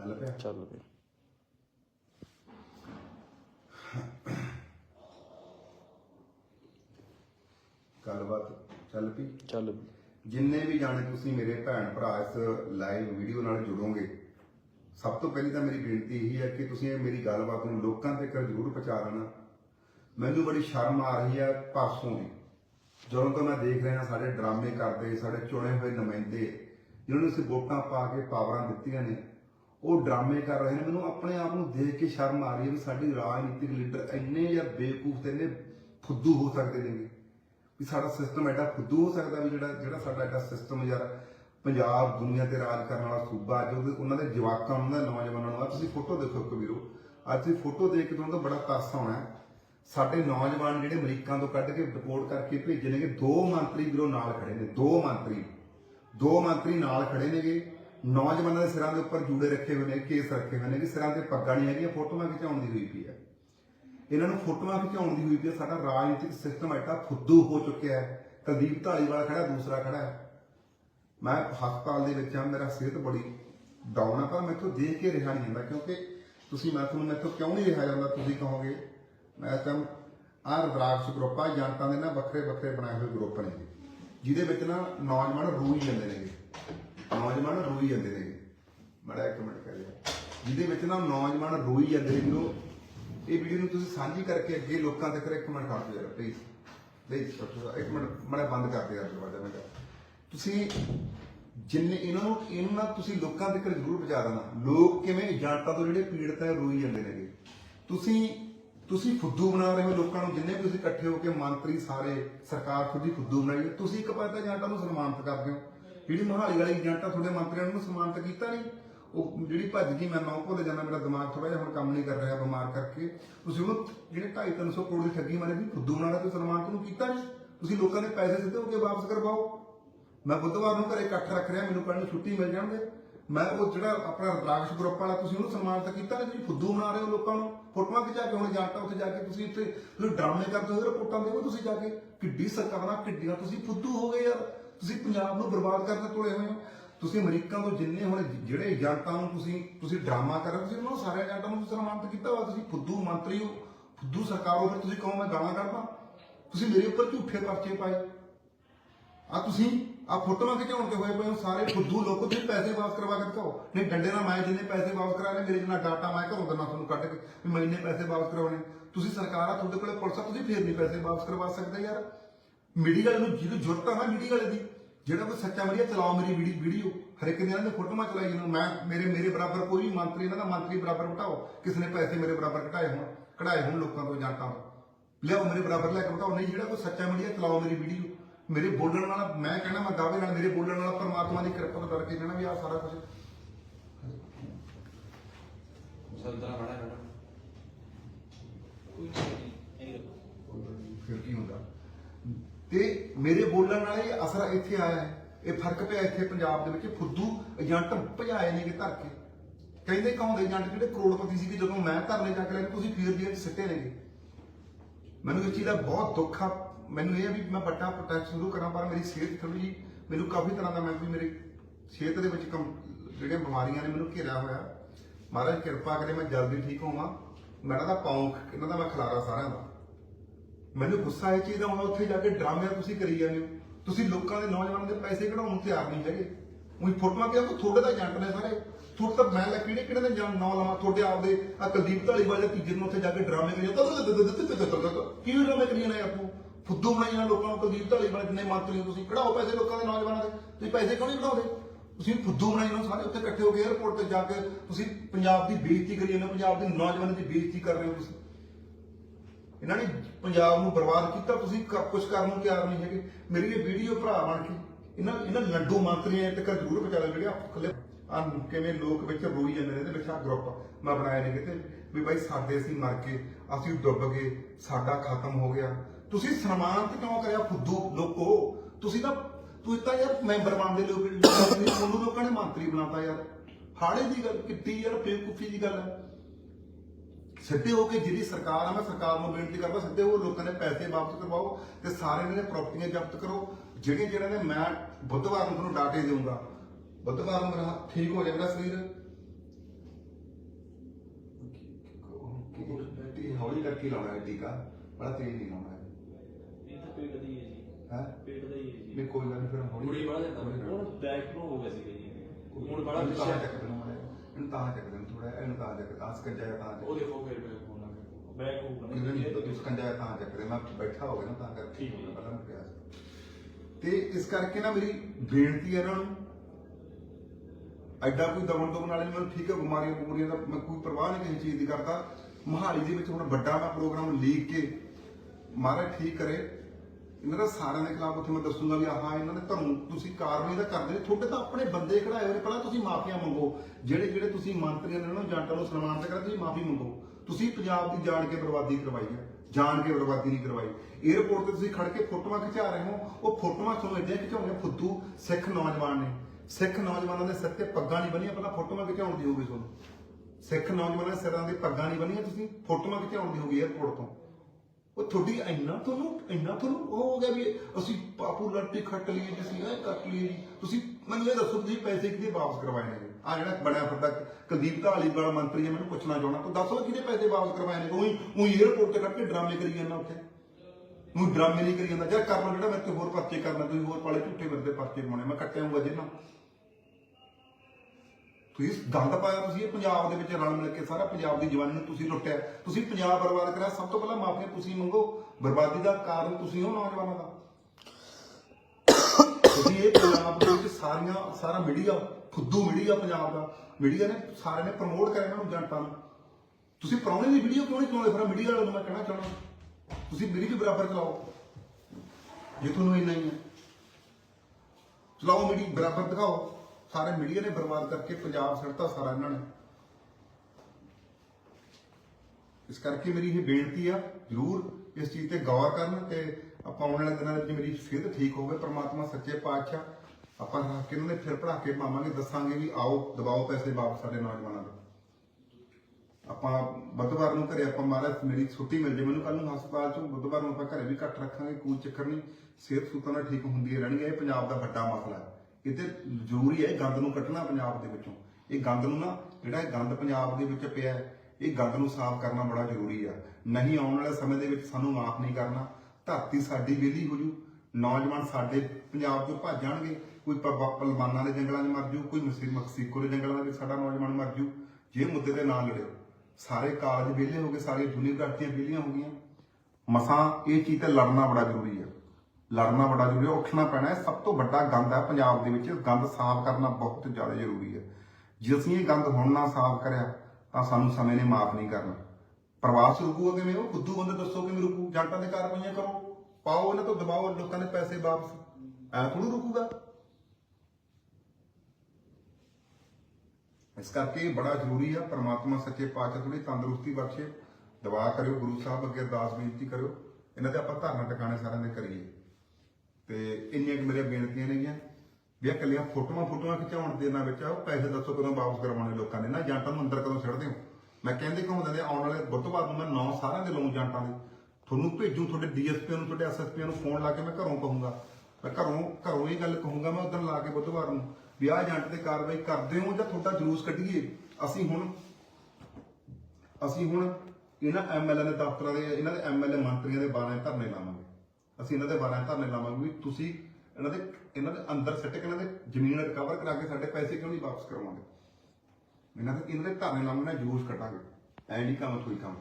ਚੱਲ ਪਿਆ। ਚੱਲ ਪਈ ਗੱਲਬਾਤ ਚੱਲ ਪਈ। ਚੱਲ ਜਿੰਨੇ ਵੀ ਜਾਣੇ ਤੁਸੀਂ ਮੇਰੇ ਭੈਣ ਭਰਾ ਇਸ ਲਾਈਵ ਵੀਡੀਓ ਨਾਲ ਜੁੜੋਗੇ ਸਭ ਤੋਂ ਪਹਿਲੀ ਤਾਂ ਮੇਰੀ ਬੇਨਤੀ ਇਹੀ ਹੈ ਕਿ ਤੁਸੀਂ ਇਹ ਮੇਰੀ ਗੱਲਬਾਤ ਨੂੰ ਲੋਕਾਂ ਤੱਕ ਜ਼ਰੂਰ ਪਹੁੰਚਾ ਦੇਣਾ। ਮੈਨੂੰ ਬੜੀ ਸ਼ਰਮ ਆ ਰਹੀ ਹੈ ਪਾਸੋਂ ਦੀ ਜਦੋਂ ਤੋਂ ਮੈਂ ਦੇਖ ਰਿਹਾ ਸਾਡੇ ਡਰਾਮੇ ਕਰਦੇ ਸਾਡੇ ਚੁਣੇ ਹੋਏ ਨੁਮਾਇੰਦੇ ਜਿਨ੍ਹਾਂ ਨੂੰ ਅਸੀਂ ਵੋਟਾਂ ਪਾ ਕੇ ਪਾਵਰਾਂ ਦਿੱਤੀਆਂ ਨੇ ਉਹ ਡਰਾਮੇ ਕਰ ਰਹੇ ਨੇ। ਮੈਨੂੰ ਆਪਣੇ ਆਪ ਨੂੰ ਦੇਖ ਕੇ ਸ਼ਰਮ ਆ ਰਹੀ ਹੈ ਵੀ ਸਾਡੀ ਰਾਜਨੀਤਿਕ ਲੀਡਰ ਇੰਨੇ ਯਾਰ ਬੇਵਕੂਫ ਤੇ ਇੰਨੇ ਫੁੱਦੂ ਹੋ ਸਕਦੇ ਨੇਗੇ। ਵੀ ਸਾਡਾ ਸਿਸਟਮ ਐਡਾ ਫੁੱਦੂ ਹੋ ਸਕਦਾ ਵੀ ਜਿਹੜਾ ਜਿਹੜਾ ਸਾਡਾ ਐਡਾ ਸਿਸਟਮ ਯਾਰ ਪੰਜਾਬ ਦੁਨੀਆ ਤੇ ਰਾਜ ਕਰਨ ਵਾਲਾ ਸੂਬਾ ਅੱਜ ਉਹਦੇ- ਉਹਨਾਂ ਦੇ ਜਵਾਕਾਂ ਉਹਨਾਂ ਦੇ ਨੌਜਵਾਨਾਂ ਨੂੰ। ਆ ਤੁਸੀਂ ਫੋਟੋ ਦੇਖੋ ਕਬੀਰੋ ਅੱਜ ਤੁਸੀਂ ਫੋਟੋ ਦੇਖ ਕੇ ਤੁਹਾਨੂੰ ਤਾਂ ਬੜਾ ਤਰਸ ਆਉਣਾ ਸਾਡੇ ਨੌਜਵਾਨ ਜਿਹੜੇ ਅਮਰੀਕਾ ਤੋਂ ਕੱਢ ਕੇ ਡਿਪੋਰਟ ਕਰਕੇ ਭੇਜੇ ਨੇਗੇ, ਦੋ ਮੰਤਰੀ ਵੀਰੋ ਨਾਲ ਖੜੇ ਨੇ। ਦੋ ਮੰਤਰੀ। ਦੋ ਮੰਤਰੀ ਨਾਲ ਖੜੇ ਨੇਗੇ। ਨੌਜਵਾਨਾਂ ਦੇ ਸਿਰਾਂ ਦੇ ਉੱਪਰ ਜੂੜੇ ਰੱਖੇ ਹੋਏ ਨੇ, ਕੇਸ ਰੱਖੇ ਹੋਏ ਨੇ ਕਿ ਸਿਰਾਂ ਤੇ ਪੱਗਾਂ ਨਹੀਂ ਹੈਗੀਆਂ, ਫੋਟੋਆਂ ਖਿਚਾਉਣ ਦੀ ਹੋਈ ਪਈ ਹੈ। ਇਹਨਾਂ ਨੂੰ ਫੋਟੋਆਂ ਖਿਚਾਉਣ ਦੀ ਹੋਈ ਪਈ ਹੈ। ਸਾਡਾ ਰਾਜਨੀਤਿਕ ਸਿਸਟਮ ਐਡਾ ਫੁੱਦੂ ਹੋ ਚੁੱਕਿਆ ਹੈ। ਕੁਲਦੀਪ ਢਾਲੀਵਾਲ ਖੜਾ, ਦੂਸਰਾ ਖੜਾ ਹੈ। ਮੈਂ ਹਸਪਤਾਲ ਦੇ ਵਿੱਚ ਆ ਮੇਰਾ ਸਿਹਤ ਬੜੀ ਡਾਊਨ ਆ, ਪਰ ਮੈਥੋਂ ਦੇਖ ਕੇ ਰਿਹਾ ਨਹੀਂ ਜਾਂਦਾ, ਕਿਉਂਕਿ ਤੁਸੀਂ ਮੈਂ ਤੁਹਾਨੂੰ ਮੈਥੋਂ ਕਿਉਂ ਨਹੀਂ ਰਿਹਾ ਜਾਂਦਾ, ਤੁਸੀਂ ਕਹੋਗੇ? ਮੈਂ ਤਾਂ ਆਹ ਰਦਰਾਕਸ਼ ਗਰੁੱਪ ਆ, ਜਨਤਾ ਦੇ ਨਾ ਵੱਖਰੇ ਵੱਖਰੇ ਬਣਾਏ ਹੋਏ ਗਰੁੱਪ ਨੇ। ਜਿਹਦੇ ਵਿੱਚ ਨਾ ਨੌਜਵਾਨ ਰੋਈ ਜਾਂਦੇ ਨੇਗੇ। ਨੌਜਵਾਨ ਰੋਈ ਜਾਂਦੇ ਨੇਗੇ ਮੜਾ ਇੱਕ ਮਿੰਟ ਕਰਿਆ ਜਿਹਦੇ ਵਿੱਚ ਨਾ ਨੌਜਵਾਨ ਰੋਈ ਜਾਂਦੇ ਨੇ ਵੀਰੋ, ਇਹ ਵੀਡੀਓ ਨੂੰ ਤੁਸੀਂ ਸਾਂਝੀ ਕਰਕੇ ਅੱਗੇ ਲੋਕਾਂ ਤੱਕ ਇੱਕ ਮਿੰਟ ਖੜ ਜਾਓ ਪਲੀਜ਼ ਪਲੀਜ਼ ਇੱਕ ਮਿੰਟ, ਮੜਾ ਬੰਦ ਕਰ ਦਿਆ ਦਰਵਾਜ਼ਾ, ਮੈਂ ਤੁਸੀਂ ਜਿੰਨੇ ਇਹਨਾਂ ਨੂੰ, ਇਹਨਾਂ ਨਾਲ ਤੁਸੀਂ ਲੋਕਾਂ ਤੱਕ ਜ਼ਰੂਰ ਪਹੁੰਚਾ ਦੇਣਾ। ਲੋਕ ਕਿਵੇਂ ਏਜੰਟਾਂ ਤੋਂ ਜਿਹੜੇ ਪੀੜਤ ਹੈ, ਰੋਈ ਜਾਂਦੇ ਨੇਗੇ। ਤੁਸੀਂ ਤੁਸੀਂ ਫੁੱਦੂ ਬਣਾ ਰਹੇ ਹੋ ਲੋਕਾਂ ਨੂੰ, ਜਿੰਨੇ ਵੀ ਤੁਸੀਂ ਇਕੱਠੇ ਹੋ ਕੇ ਮੰਤਰੀ ਸਾਰੇ, ਸਰਕਾਰ ਖੁਦ ਹੀ ਫੁੱਦੂ ਬਣਾਈ ਤੁਸੀਂ ਇੱਕ ਪਾਸੇ ਤਾਂ ਏਜੰਟਾਂ ਨੂੰ ਸਨਮਾਨਿਤ ਕਰਦੇ ਹੋ। ਜਿਹੜੀ ਮੋਹਾਲੀ ਵਾਲੀ ਏਜੰਟਾਂ ਤੁਹਾਡੇ ਮੰਤਰੀਆਂ ਨੂੰ ਸਨਮਾਨਿਤ ਕੀਤਾ ਨਹੀਂ। ਉਹ ਜਿਹੜੀ ਭੱਜ ਗਈ, ਮੈਂ ਨਾਮ ਭੁੱਲ ਜਾਂਦਾ, ਮੇਰਾ ਦਿਮਾਗ ਥੋੜਾ ਜਿਹਾ ਹੁਣ ਕੰਮ ਨਹੀਂ ਕਰ ਰਿਹਾ ਬਿਮਾਰ ਕਰਕੇ। ਤੁਸੀਂ ਉਹ ਜਿਹੜੇ 2.5 300 ਕਰੋੜ ਦੀ ਠੱਗੀ ਮਾਰੀ ਸੀ, ਫੁੱਦੂ ਬਣਾ ਕੇ ਸਨਮਾਨਿਤ ਨੂੰ ਕੀਤਾ ਨਹੀਂ। ਤੁਸੀਂ ਲੋਕਾਂ ਦੇ ਪੈਸੇ ਸਿੱਧੇ ਹੋ ਕੇ ਵਾਪਸ ਕਰਵਾਓ। ਮੈਂ ਬੁੱਧਵਾਰ ਨੂੰ ਘਰੇ ਇਕੱਠ ਰੱਖ ਰਿਹਾ, ਮੈਨੂੰ ਕੱਲ ਨੂੰ ਛੁੱਟੀ ਮਿਲ ਜਾਣਗੇ। ਮੈਂ ਉਹ ਜਿਹੜਾ ਆਪਣਾ ਰਾਕਸ਼ ਗਰੁੱਪ ਵਾਲਾ, ਤੁਸੀਂ ਉਹਨੂੰ ਸਨਮਾਨਿਤ ਕੀਤਾ ਨਹੀਂ, ਤੁਸੀਂ ਫੁੱਦੂ ਬਣਾ ਰਹੇ ਹੋ ਲੋਕਾਂ ਨੂੰ। ਫੋਟੋਆਂ ਖਿਚਾ ਕੇ ਹੁਣ ਜਾਂਟਾ ਉੱਥੇ ਜਾ ਕੇ ਤੁਸੀਂ ਇੱਥੇ, ਤੁਸੀਂ ਡਰਾਮੇ ਕਰਦੇ ਹੋ ਰਿਪੋਰਟਾਂ ਦੇਵੋ ਤੁਸੀਂ ਜਾ ਕੇ। ਕਿੱਡੀ ਸਰਕਾਰਾਂ, ਕਿੱਡੀਆਂ ਤੁਸੀਂ ਫੁੱਦੂ ਹੋ ਗਏ ਯਾਰ। ਤੁਸੀਂ ਪੰਜਾਬ ਨੂੰ ਬਰਬਾਦ ਕਰਨ ਤੇ ਤੁਲੇ ਹੋਏ ਹੋ। ਤੁਸੀਂ ਅਮਰੀਕਾ ਤੋਂ ਜਿੰਨੇ ਹੁਣ ਜਿਹੜੇ ਏਜੰਟਾਂ ਨੂੰ ਤੁਸੀਂ ਤੁਸੀਂ ਡਰਾਮਾ ਕਰ ਰਹੇ ਹੋ, ਤੁਸੀਂ ਉਹਨਾਂ ਨੂੰ ਸਾਰੇ ਏਜੰਟਾਂ ਨੂੰ ਸਨਮਾਨਿਤ ਕੀਤਾ ਵਾ ਤੁਸੀਂ ਫੁੱਦੂ ਮੰਤਰੀ ਹੋ, ਫੁੱਦੂ ਸਰਕਾਰ ਹੋ, ਫਿਰ ਤੁਸੀਂ ਕਹੋ ਮੈਂ ਗਾਲਾਂ ਕੱਢਦਾ। ਤੁਸੀਂ ਮੇਰੇ ਉੱਪਰ ਝੂਠੇ ਪਰਚੇ ਪਾਏ। ਆ ਤੁਸੀਂ ਆ ਫੋਟੋਆਂ ਖਿਚਾਉਣ ਤੇ ਹੋਏ ਪਏ ਹੋ, ਸਾਰੇ ਫੁੱਦੂ ਲੋਕ ਤੁਸੀਂ ਪੈਸੇ ਵਾਪਸ ਕਰਵਾ ਕੇ ਦਿਖਾਓ। ਨਹੀਂ, ਡੰਡੇ ਨਾਲ ਮੈਂ ਜਿੰਨੇ ਪੈਸੇ ਵਾਪਸ ਕਰਾ ਲਏ ਮੇਰੇ ਜਿੰਨਾ ਡਾਟਾ ਮੈਂ ਘਰੋਂ ਦਿੰਦਾ ਤੁਹਾਨੂੰ ਕੱਢ ਕੇ ਵੀ ਮੈਂ ਇੰਨੇ ਪੈਸੇ ਵਾਪਸ ਕਰਵਾਉਣੇ ਤੁਸੀਂ ਸਰਕਾਰ ਆ, ਤੁਹਾਡੇ ਕੋਲੇ ਪੁਲਿਸ ਆ, ਤੁਸੀਂ ਫੇਰ ਨਹੀਂ ਪੈਸੇ ਵਾਪਸ ਕਰਵਾ ਸਕਦੇ ਯਾਰ। ਮੀਡੀਆ ਵਾਲੇ ਨੂੰ ਜਿਹਨੂੰ ਜ਼ਰੂਰਤ ਆ ਨਾ, ਮੀਡੀਆ ਵਾਲੇ ਦੀ। ਜਿਹੜਾ ਕੋਈ ਸੱਚਾ ਮੀਡੀਆ ਚਲਾਓ ਮੇਰੀ ਵੀਡੀ- ਵੀਡੀਓ ਹਰ ਇੱਕ ਨੇ ਇਹਨਾਂ ਫੋਟੋਆਂ ਚਲਾਈ ਜਿਹਨੂੰ ਮੈਂ ਮੇਰੇ ਮੇਰੇ ਬਰਾਬਰ ਕੋਈ ਵੀ ਮੰਤਰੀ ਇਹਨਾਂ ਦਾ ਮੰਤਰੀ ਬਰਾਬਰ ਘਟਾਓ ਕਿਸੇ ਨੇ ਪੈਸੇ ਮੇਰੇ ਬਰਾਬਰ ਘਟਾਏ ਹੋਣ ਕਢਾਏ ਹੋਣ ਲੋਕਾਂ ਤੋਂ ਏਜੰਟਾਂ ਤੋਂ। ਲਿਆਓ ਮੇਰੇ ਬਰਾਬਰ ਲੈ ਕੇ ਬਤਾਓ ਨਹੀਂ ਜਿਹੜਾ ਕੋਈ ਸੱਚਾ ਮੀਡੀਆ ਚਲਾਓ ਮੇਰੀ ਵੀਡੀਓ ਮੇਰੇ ਬੋਲਣ ਵਾਲਾ ਮੈਂ ਕਹਿਣਾ ਮੈਂ ਦਾਅਵੇ ਨਾਲ ਮੇਰੇ ਬੋਲਣ ਵਾਲਾ ਪਰਮਾਤਮਾ ਦੀ ਕਿਰਪਾ ਤੋਂ ਡਰ ਕੇ ਕਹਿਣਾ ਵੀ ਆ ਸਾਰਾ ਕੁਝ ਸੰਤਰਾ ਬੜਾ ਮੈਡਮ ਕੋਈ ਨਹੀਂ ਰੱਖੋ ਫਿਰ ਕੀ ਹੁੰਦਾ? ਤੇ ਮੇਰੇ ਬੋਲਣ ਨਾਲ ਇਹ ਅਸਰ ਇੱਥੇ ਆਇਆ ਹੈ ਇਹ ਫ਼ਰਕ ਪਿਆ ਇੱਥੇ ਪੰਜਾਬ ਦੇ ਵਿੱਚ। ਫੁੱਦੂ ਏਜੰਟ ਭਜਾਏ ਨੇਗੇ ਧਰ ਕੇ। ਕਹਿੰਦੇ ਕਹਾਉਂਦੇ ਏਜੰਟ? ਜਿਹੜੇ ਕਰੋੜਪਤੀ ਸੀਗੇ, ਜਦੋਂ ਮੈਂ ਧਰਨੇ ਚੱਕ ਲੈ ਤੁਸੀਂ ਫੀਰ ਦੀ ਸਿੱਟੇ ਨੇਗੇ। ਮੈਨੂੰ ਇਸ ਚੀਜ਼ ਦਾ ਬਹੁਤ ਦੁੱਖ ਆ। ਮੈਨੂੰ ਇਹ ਆ ਵੀ ਮੈਂ ਵੱਡਾ ਪ੍ਰੋਟੈਕਟ ਸ਼ੁਰੂ ਕਰਾਂ, ਪਰ ਮੇਰੀ ਸਿਹਤ ਥੋੜੀ ਜਿਹੀ, ਮੈਨੂੰ ਕਾਫੀ ਤਰ੍ਹਾਂ ਦਾ ਮੈਂ ਵੀ ਮੇਰੀ ਸਿਹਤ ਦੇ ਵਿੱਚ ਕਮ, ਜਿਹੜੀਆਂ ਬਿਮਾਰੀਆਂ ਨੇ ਮੈਨੂੰ ਘੇਰਿਆ ਹੋਇਆ। ਮਹਾਰਾਜ ਕਿਰਪਾ ਕਰੇ ਮੈਂ ਜਲਦੀ ਠੀਕ ਹੋਵਾਂ। ਮੇਰਾ ਦਾ ਪਾਉਂ ਇਹਨਾਂ ਦਾ ਮੈਂ ਖਿਲਾਰਾ ਸਾਰਿਆਂ ਦਾ। ਮੈਨੂੰ ਗੁੱਸਾ ਇਹ ਚੀਜ਼ ਦਾ ਆਉਂਦਾ ਉੱਥੇ ਜਾ ਕੇ ਡਰਾਮਿਆਂ ਤੁਸੀਂ ਕਰੀ ਜਾਂਦੇ ਹੋ। ਤੁਸੀਂ ਲੋਕਾਂ ਦੇ ਨੌਜਵਾਨਾਂ ਦੇ ਪੈਸੇ ਕਢਾਉਣ ਨੂੰ ਤਿਆਰ ਨਹੀਂ ਹੈਗੇ। ਉਹੀ ਫੋਟੋਆਂ ਕਿਹਾ ਕਿ ਤੁਹਾਡੇ ਤਾਂ ਏਜੰਟ ਨੇ ਸਾਰੇ। ਤੁਹਾਡੇ ਤਾਂ ਮੈਂ ਲੈ ਕਿਹੜੇ ਕਿਹੜੇ ਦੇ ਜਾਨ ਨਾਂ ਲਵਾਂ ਤੁਹਾਡੇ ਆਪਦੇ ਆ ਕੁਲਦੀਪ ਢਾਲੀਵਾਲ ਦੇ ਤੀਜੇ ਨੂੰ ਉੱਥੇ ਜਾ ਕੇ ਡਰਾਮੇ ਕਰੀ ਜਾਂਦਾ ਕੀ ਡਰਾਮੇ ਕਰੀ ਜਾਂਦੇ ਆਪੂ? ਫੁੱਦੂ ਬਣਾਈ ਜਾਂਦੇ ਲੋਕਾਂ ਨੂੰ ਕੁਲਦੀਪ ਢਾਲੀਵਾਲ ਜਿੰਨੇ ਮੰਤਰੀ ਤੁਸੀਂ। ਕਢਾਓ ਪੈਸੇ ਲੋਕਾਂ ਦੇ ਨੌਜਵਾਨਾਂ ਦੇ। ਤੁਸੀਂ ਪੈਸੇ ਕਿਉਂ ਨਹੀਂ ਕਢਾਉਂਦੇ? ਤੁਸੀਂ ਫੁੱਦੂ ਬਣਾਈ ਜਾਂਦੇ ਸਾਰੇ। ਉੱਥੇ ਇਕੱਠੇ ਹੋ ਕੇ 에어ਪੋਰਟ ਤੇ ਜਾ ਕੇ ਤੁਸੀਂ ਪੰਜਾਬ ਦੀ ਬੇਇੱਜ਼ਤੀ ਕਰੀ ਜਾਂਦੇ ਹੋ, ਪੰਜਾਬ ਦੇ ਨੌਜਵਾਨਾਂ ਦੀ ਬੇਇੱਜ਼ਤੀ ਕਰ ਰਹੇ ਹੋ ਤੁਸੀਂ। ਇਹਨਾਂ ਨੇ ਪੰਜਾਬ ਨੂੰ ਬਰਬਾਦ ਕੀਤਾ, ਤੁਸੀਂ ਕੁਝ ਕਰਨ ਨੂੰ ਤਿਆਰ ਨਹੀਂ ਹੈਗੇ। ਮੇਰੀ ਇਹ ਵੀਡੀਓ ਭਰਾ ਬਣ ਕੇ, ਇਹਨਾਂ ਇਹਨਾਂ ਲੱਡੂ ਮੰਤਰੀਆਂ ਤੱਕ ਜ਼ਰੂਰ ਪਹੁੰਚਾ ਦਿਓ ਜਿਹੜੇ ਖਲੇ ਆ ਕਿਵੇਂ ਲੋਕ ਵਿੱਚ ਰੋਈ ਜਾਂਦੇ ਨੇ ਇਹਦੇ ਵਿੱਚ ਆ ਗਰੁੱਪ ਮੈਂ ਬਣਾਇਆ ਨੇ ਕਿਤੇ ਵੀ ਬਾਈ ਸਾਡੇ ਅਸੀਂ ਮਰ ਗਏ, ਅਸੀਂ ਡੁੱਬ ਗਏ, ਸਾਡਾ ਖਤਮ ਹੋ ਗਿਆ। ਤੁਸੀਂ ਸਨਮਾਨਿਤ ਕਿਉਂ ਕਰਿਆ ਫੁੱਦੂ ਲੋਕੋ? ਤੁਸੀਂ ਤਾਂ ਤੁਸੀਂ ਤਾਂ ਯਾਰ ਮੈਂਬਰ ਬਣਦੇ ਲੋਕ ਤੁਹਾਨੂੰ ਲੋਕਾਂ ਨੇ ਮੰਤਰੀ ਬਣਾਤਾ ਯਾਰ। ਹਾੜੇ ਦੀ ਗੱਲ, ਕਿੱਡੀ ਯਾਰ ਬੇਵਕੂਫੀ ਦੀ ਗੱਲ ਹੈ। ਸਿੱਧੇ ਹੋ ਕੇ ਜਿਹੜੀ ਸਰਕਾਰ ਆ ਮੈਂ ਸਰਕਾਰ ਨੂੰ ਬੇਨਤੀ ਕਰਦਾ ਸਿੱਧੇ ਉਹ ਲੋਕਾਂ ਦੇ ਪੈਸੇ ਵਾਪਸ ਕਰਵਾਓ ਤੇ ਸਾਰੇ ਇਹਨਾਂ ਦੇ ਪ੍ਰਾਪਰਟੀਆਂ ਜ਼ਬਤ ਕਰੋ। ਜਿਹੜੇ ਜਿਹੜਾ ਨੇ ਮੈਂ ਬੁੱਧਵਾਰ ਨੂੰ ਤੁਹਾਨੂੰ ਡਾਟੇ ਦੇਵਾਂਗਾ ਬੁੱਧਵਾਰ ਨੂੰ ਮੇਰਾ ਠੀਕ ਹੋ ਜਾਂਦਾ ਸਰੀਰ? ਤੇ ਹੌਲੀ ਕਰਕੇ ਲਾਉਣਾ ਹੈ ਟੀਕਾ ਬੜਾ ਤੇਜ਼ ਨਹੀਂ ਲਾਉਣਾ ਹੈ। ਇਹ ਤਾਂ ਪੇਟ ਦਾ ਹੀ ਹੈ ਹਾਂ? ਪੇਟ ਦਾ ਹੀ ਹੈ ਮੈਂ ਕੋਈ ਗੱਲ ਨਹੀਂ ਫਿਰ ਹੌਲੀ ਹੌਲੀ ਬੜਾ ਜਾਂਦਾ ਹੁਣ ਬੈਕ ਤਾਂ ਤਾਂ ਕੰਜਾ ਤਾਂ ਚੱਕ। ਉਹ ਦੇਖੋ ਫਿਰ ਬੈਕ ਹੋਣ ਲੱਗ ਗਿਆ ਬੈਕ ਹੋਊਗਾ ਕਿਉਂਕਿ ਨਹੀਂ ਤੁਸੀਂ ਕੰਜਾ ਤਾਂ ਚੱਕ ਦੇ ਮੈਂ ਬੈਠਾ ਹੋ ਗਿਆ ਨਾ ਤਾਂ ਕਰਕੇ ਠੀਕ ਹੈ। ਪਹਿਲਾਂ ਮੈਂ ਕਿਹਾ ਸੀ। ਤੇ ਇਸ ਕਰਕੇ ਨਾ ਮੇਰੀ ਬੇਨਤੀ ਹੈ ਇਹਨਾਂ ਨੂੰ ਐਡਾ ਕੋਈ ਦਮਨ ਦਮਨ ਵਾਲੇ ਨਹੀਂ ਮੈਨੂੰ ਠੀਕ ਹੈ ਬਿਮਾਰੀਆਂ ਬਿਮਾਰੀਆਂ ਦਾ ਮੈਂ ਕੋਈ ਪਰਵਾਹ ਨਹੀਂ ਕਿਸੇ ਚੀਜ਼ ਦੀ ਕਰਦਾ। ਮਹਾਲੀ ਦੇ ਵਿੱਚ ਹੁਣ ਵੱਡਾ ਮੈਂ ਪ੍ਰੋਗਰਾਮ ਲੀਕ ਕੇ ਮਹਾਰਾਜ ਠੀਕ ਕਰੇ। ਇਹਨਾਂ ਦਾ ਸਾਰਿਆਂ ਦੇ ਖਿਲਾਫ ਉੱਥੇ ਮੈਂ ਦੱਸੂਗਾ ਵੀ ਆਹ ਇਹਨਾਂ ਨੇ ਤੁਹਾਨੂੰ, ਤੁਸੀਂ ਕਾਰਵਾਈ ਤਾਂ ਕਰਦੇ ਨੇ, ਤੁਹਾਡੇ ਤਾਂ ਆਪਣੇ ਬੰਦੇ ਖੜਾਏ ਹੋਏ ਨੇ, ਪਹਿਲਾਂ ਤੁਸੀਂ ਮਾਫੀਆਂ ਮੰਗੋ। ਜਿਹੜੇ ਜਿਹੜੇ ਤੁਸੀਂ ਮੰਤਰੀਆਂ ਨੇ ਉਹਨਾਂ ਜੱਟਾਂ ਨੂੰ ਸਨਮਾਨਿਤ ਕਰਦੇ ਤੁਸੀਂ ਮਾਫੀ ਮੰਗੋ। ਤੁਸੀਂ ਪੰਜਾਬ ਦੀ ਜਾਣ ਕੇ ਬਰਬਾਦੀ ਕਰਵਾਈ ਹੈ। ਜਾਣ ਕੇ ਬਰਬਾਦੀ ਨਹੀਂ ਕਰਵਾਈ। 에어ਪੋਰਟ ਤੇ ਤੁਸੀਂ ਖੜ ਕੇ ਫੋਟੋਆਂ ਖਿਚਾ ਰਹੇ ਹੋ, ਉਹ ਫੋਟੋਆਂ ਤੁਹਾਨੂੰ ਇੱਡੇ ਖਿਚਾਉਂਦੇ ਫੁੱਦੂ ਸਿੱਖ ਨੌਜਵਾਨ ਨੇ। ਸਿੱਖ ਨੌਜਵਾਨਾਂ ਦੇ ਸਿਰ ਤੇ ਪੱਗਾਂ ਨਹੀਂ ਬੰਨੀਆਂ, ਪਹਿਲਾਂ ਫੋਟੋਆਂ ਖਿਚਾਉਣ ਦੀ ਹੋਗੀ ਤੁਹਾਨੂੰ। ਸਿੱਖ ਨੌਜਵਾਨਾਂ ਦੇ ਸਿਰਾਂ ਦੇ ਪੱਗਾਂ ਨਹੀਂ ਬੰਨੀਆਂ ਤੁਸੀਂ, ਫੋਟੋਆਂ ਖਿਚਾਉਣ ਦੀ ਹੋਗੀ 에어ਪੋਰਟ ਤੋਂ। ਉਹ ਤੁਹਾਡੀ ਇੰਨਾ ਤੁਹਾਨੂੰ ਇੰਨਾ ਤੁਹਾਨੂੰ ਉਹ ਹੋ ਗਿਆ ਵੀ ਅਸੀਂ ਪਾਪੂਲਰਿਟੀ ਖੱਟ ਲਈ ਜੀ ਅਸੀਂ ਕੱਟ ਲਈ ਤੁਸੀਂ ਮੈਨੂੰ ਇਹ ਦੱਸੋ, ਤੁਸੀਂ ਪੈਸੇ ਕਿਹਦੇ ਵਾਪਸ ਕਰਵਾਏ ਨੇ? ਆ ਜਿਹੜਾ ਬਣਿਆ ਫਿਰਦਾ ਕੁਲਦੀਪ ਢਾਲੀ ਵਾਲਾ ਮੰਤਰੀ ਹੈ, ਮੈਨੂੰ ਪੁੱਛਣਾ ਚਾਹਣਾ ਤੂੰ ਦੱਸੋ ਕਿਹਦੇ ਪੈਸੇ ਵਾਪਸ ਕਰਵਾਏ ਨੇ? ਉਹੀ ਉਹੀ 에어ਪੋਰਟ ਤੇ ਕੱਟ ਕੇ ਡਰਾਮੇ ਕਰੀ ਜਾਂਦਾ ਉੱਥੇ। ਉਹ ਡਰਾਮੇ ਨਹੀਂ ਕਰੀ ਜਾਂਦਾ। ਯਾਰ ਕਰਨਾ ਜਿਹੜਾ ਮੇਰੇ ਤੇ ਹੋਰ ਪਰਚੇ ਕਰਨਾ, ਤੁਸੀਂ ਹੋਰ ਪਾਲੇ ਝੂਠੇ ਮੇਰੇ ਪਰਚੇ ਪਾਉਣੇ। ਮੈਂ ਕੱਟਿਆ ਹੂੰਗਾ ਜਿਹਨਾਂ ਤੁਸੀਂ ਗੰਦ ਪਾਇਆ ਤੁਸੀਂ ਇਹ ਪੰਜਾਬ ਦੇ ਵਿੱਚ ਰਲ ਮਿਲ ਕੇ ਸਾਰਾ ਪੰਜਾਬ ਦੀ ਜਵਾਨੀ ਨੂੰ ਤੁਸੀਂ ਲੁੱਟਿਆ। ਤੁਸੀਂ ਪੰਜਾਬ ਬਰਬਾਦ ਕਰਿਆ ਸਭ ਤੋਂ ਪਹਿਲਾਂ ਮਾਫੀਆਂ ਤੁਸੀਂ ਮੰਗੋ, ਬਰਬਾਦੀ ਦਾ ਕਾਰਨ ਤੁਸੀਂ ਹੋ ਨੌਜਵਾਨਾਂ ਦਾ। ਤੁਸੀਂ ਇਹ ਪੰਜਾਬ ਦੇ ਵਿੱਚ ਸਾਰੀਆਂ, ਸਾਰਾ ਮੀਡੀਆ, ਫੁੱਦੂ ਮੀਡੀਆ ਪੰਜਾਬ ਦਾ। ਮੀਡੀਆ ਨੇ ਸਾਰਿਆਂ ਨੇ ਪ੍ਰਮੋਟ ਕਰਿਆ ਇਹਨਾਂ ਨੂੰ ਜਨਤਾ ਨੂੰ। ਤੁਸੀਂ ਪ੍ਰਾਹੁਣੇ ਦੀ ਵੀਡੀਓ ਕਿਉਂ ਨਹੀਂ ਚਲਾਉਂਦੇ? ਫਿਰ ਮੀਡੀਆ ਵਾਲਿਆਂ ਨੂੰ ਮੈਂ ਕਹਿਣਾ ਚਾਹਣਾ ਤੁਸੀਂ ਮੇਰੀ ਵੀ ਬਰਾਬਰ ਚਲਾਓ। ਜੇ ਤੁਹਾਨੂੰ ਇੰਨਾ ਹੀ ਹੈ। ਚਲਾਓ ਮੀਡੀਆ, ਬਰਾਬਰ ਦਿਖਾਓ। ਸਾਰੇ ਮੀਡੀਆ ਨੇ ਬਰਬਾਦ ਕਰਕੇ ਪੰਜਾਬ ਸੜਤਾ ਸਾਰਾ ਇਹਨਾਂ ਨੇ। ਇਸ ਕਰਕੇ ਮੇਰੀ ਇਹ ਬੇਨਤੀ ਆ, ਜਰੂਰ ਇਸ ਚੀਜ਼ ਤੇ ਗੌਰ ਕਰਨ ਤੇ ਆਪਾਂ ਆਉਣ ਵਾਲੇ ਦਿਨਾਂ ਵਿੱਚ ਮੇਰੀ ਸਿਹਤ ਠੀਕ ਹੋਵੇ, ਪ੍ਰਮਾਤਮਾ ਸੱਚੇ ਪਾਤਸ਼ਾਹ, ਆਪਾਂ ਰੱਖ ਕੇ ਇਹਨਾਂ ਦੇ ਫਿਰ ਪੜਾ ਕੇ ਪਾਵਾਂਗੇ, ਦੱਸਾਂਗੇ ਵੀ ਆਓ, ਦਬਾਓ ਪੈਸੇ ਵਾਪਸ ਸਾਡੇ ਨੌਜਵਾਨਾਂ ਨੂੰ ਆਪਾਂ ਬੁੱਧਵਾਰ ਨੂੰ ਘਰੇ ਆਪਾਂ ਮਹਾਰਾਜ ਮੇਰੀ ਛੁੱਟੀ ਮਿਲ ਜੇ, ਮੈਨੂੰ ਕੱਲ ਨੂੰ ਹਸਪਤਾਲ ਚੋਂ ਬੁੱਧਵਾਰ ਨੂੰ ਆਪਾਂ ਘਰੇ ਵੀ ਘੱਟ ਰੱਖਾਂਗੇ, ਕੋਈ ਚੱਕਰ ਨਹੀਂ, ਸਿਹਤ ਸੂਤਾਂ ਨਾਲ ਠੀਕ ਹੁੰਦੀ ਰਹਿਣਗੇ ਇਹ ਪੰਜਾਬ ਦਾ ਵੱਡਾ ਮਸਲਾ ਹੈ। ਇਹ ਤੇ ਜ਼ਰੂਰੀ ਹੈ ਗੰਦ ਨੂੰ ਕੱਢਣਾ ਪੰਜਾਬ ਦੇ ਵਿੱਚੋਂ। ਇਹ ਗੰਦ ਨੂੰ ਨਾ, ਜਿਹੜਾ ਇਹ ਗੰਦ ਪੰਜਾਬ ਦੇ ਵਿੱਚ ਪਿਆ, ਇਹ ਗੰਦ ਨੂੰ ਸਾਫ਼ ਕਰਨਾ ਬੜਾ ਜ਼ਰੂਰੀ ਆ। ਨਹੀਂ ਆਉਣ ਵਾਲੇ ਸਮੇਂ ਦੇ ਵਿੱਚ ਸਾਨੂੰ ਮਾਫ ਨਹੀਂ ਕਰਨਾ। ਧਰਤੀ ਸਾਡੀ ਵਿਹਲੀ ਹੋ ਜੂ। ਨੌਜਵਾਨ ਸਾਡੇ ਪੰਜਾਬ ਤੋਂ ਭੱਜ ਜਾਣਗੇ। ਕੋਈ ਪਲਵਾਨਾਂ ਦੇ ਜੰਗਲਾਂ 'ਚ ਮਰ ਜੂ, ਕੋਈ ਮਕਸੀਕੋ ਦੇ ਜੰਗਲਾਂ ਦੇ ਵਿੱਚ ਸਾਡਾ ਨੌਜਵਾਨ ਮਰ ਜੂ। ਜੇ ਮੁੱਦੇ ਤੇ ਨਾ ਲੜਿਓ। ਸਾਰੇ ਕਾਲਜ ਵਿਹਲੇ ਹੋ ਗਏ ਸਾਰੀਆਂ ਯੂਨੀਵਰਸਿਟੀਆਂ ਵਿਹਲੀਆਂ ਹੋ ਗਈਆਂ। ਮਸਾਂ ਇਹ ਚੀਜ਼ ਤੇ ਲੜਨਾ ਬੜਾ ਜ਼ਰੂਰੀ ਹੈ ਲੜਨਾ ਬੜਾ ਜ਼ਰੂਰੀ ਹੈ, ਉੱਠਣਾ ਪੈਣਾ ਹੈ। ਸਭ ਤੋਂ ਵੱਡਾ ਗੰਦ ਹੈ ਪੰਜਾਬ ਦੇ ਵਿੱਚ। ਗੰਦ ਸਾਫ਼ ਕਰਨਾ ਬਹੁਤ ਜ਼ਿਆਦਾ ਜ਼ਰੂਰੀ ਹੈ। ਜੇ ਅਸੀਂ ਇਹ ਗੰਦ ਹੁਣ ਨਾ ਸਾਫ਼ ਕਰਿਆ, ਤਾਂ ਸਾਨੂੰ ਸਮੇਂ ਨੇ ਮਾਫ ਨਹੀਂ ਕਰਨਾ। ਪ੍ਰਵਾਸ ਰੁਕੂਗਾ ਕਿਵੇਂ? ਉਹ ਖੁੱਦੂ ਬੰਦੇ ਦੱਸੋ ਕਿਵੇਂ ਰੁਕੂ? ਜੰਟਾਂ ਦੇ ਕਾਰਵਾਈਆਂ ਕਰੋ। ਪਾਓ ਇਹਨਾਂ ਤੋਂ, ਦਬਾਓ ਲੋਕਾਂ ਦੇ ਪੈਸੇ ਵਾਪਸ। ਐ ਥੋੜ੍ਹਾ ਰੁਕੂਗਾ। ਇਸ ਕਰਕੇ ਇਹ ਬੜਾ ਜ਼ਰੂਰੀ ਆ। ਪ੍ਰਮਾਤਮਾ ਸੱਚੇ ਪਾਤਸ਼ਾਹ ਥੋੜੀ ਤੰਦਰੁਸਤੀ ਬਖਸ਼ੇ। ਦੁਆ ਕਰਿਓ, ਗੁਰੂ ਸਾਹਿਬ ਅੱਗੇ ਅਰਦਾਸ ਬੇਨਤੀ ਕਰਿਓ। ਇਹਨਾਂ ਤੇ ਆਪਾਂ ਧਰਨਾ ਟਿਕਾਣੇ ਸਾਰਿਆਂ ਦੇ ਕਰੀਏ। ਤੇ ਇੰਨੀਆਂ ਕਿ ਮੇਰੀਆਂ ਬੇਨਤੀਆਂ ਨੇਗੀਆਂ ਵੀ ਇਹ ਕੱਲੀਆਂ ਫੋਟੋਆਂ ਫੋਟੋਆਂ ਖਿਚਾਉਣ ਦੇ ਨਾਲ ਵਿੱਚ ਆ ਉਹ ਪੈਸੇ ਦੱਸੋ ਕਦੋਂ ਵਾਪਸ ਕਰਵਾਉਣੇ ਲੋਕਾਂ ਨੇ। ਨਾ ਏਜੰਟਾਂ ਨੂੰ ਅੰਦਰ ਕਦੋਂ ਛੱਡਦੇ ਹੋ? ਮੈਂ ਕਹਿੰਦੇ ਕਿਉਂ ਹੁੰਦੇ ਆਉਣ ਵਾਲੇ ਬੁੱਧਵਾਰ ਨੂੰ ਮੈਂ ਨੌ ਸਾਰਿਆਂ ਦੇ ਲਊਂ ਏਜੰਟਾਂ ਦੇ। ਤੁਹਾਨੂੰ ਭੇਜੂ, ਤੁਹਾਡੇ ਡੀਐਸਪੀ ਨੂੰ, ਤੁਹਾਡੇ ਐਸਐਸਪੀ ਨੂੰ ਫੋਨ ਲਾ ਕੇ ਮੈਂ ਘਰੋਂ ਕਹੂੰਗਾ। ਮੈਂ ਘਰੋਂ ਘਰੋਂ ਇਹ ਗੱਲ ਕਹੂੰਗਾ, ਮੈਂ ਉਦੋਂ ਲਾ ਕੇ ਬੁੱਧਵਾਰ ਨੂੰ ਵੀ ਆਹ ਏਜੰਟ ਤੇ ਕਾਰਵਾਈ ਕਰਦੇ ਹੋ ਜਾਂ ਤੁਹਾਡਾ ਜਲੂਸ ਕੱਢੀਏ? ਅਸੀਂ ਹੁਣ ਅਸੀਂ ਹੁਣ ਇਹਨਾਂ ਐਮਐਲਏ ਦੇ ਦਫ਼ਤਰਾਂ ਦੇ, ਇਹਨਾਂ ਦੇ ਐਮਐਲਏ ਮੰਤਰੀਆਂ ਦੇ 12 ਧਰਨੇ ਲਾਵਾਂਗੇ। ਅਸੀਂ ਇਹਨਾਂ ਦੇ 12 ਧਰਨੇ ਲਾਵਾਂਗੇ ਵੀ ਤੁਸੀਂ ਇਹਨਾਂ ਦੇ ਇਹਨਾਂ ਦੇ ਅੰਦਰ ਸਿੱਟ ਕੇ ਇਹਨਾਂ ਦੇ ਜ਼ਮੀਨ ਰਿਕਵਰ ਕਰਾ ਕੇ ਸਾਡੇ ਪੈਸੇ ਕਿਉਂ ਨਹੀਂ ਵਾਪਸ ਕਰਵਾਉਂਦੇ? ਇਹਨਾਂ ਦੇ ਇਹਨਾਂ ਦੇ ਧਰਨੇ ਲਾਵਾਂਗੇ ਨਾ, ਜੂਸ ਕੱਢਾਂਗੇ। ਐ ਨਹੀਂ ਕੰਮ ਕੋਈ ਕੰਮ।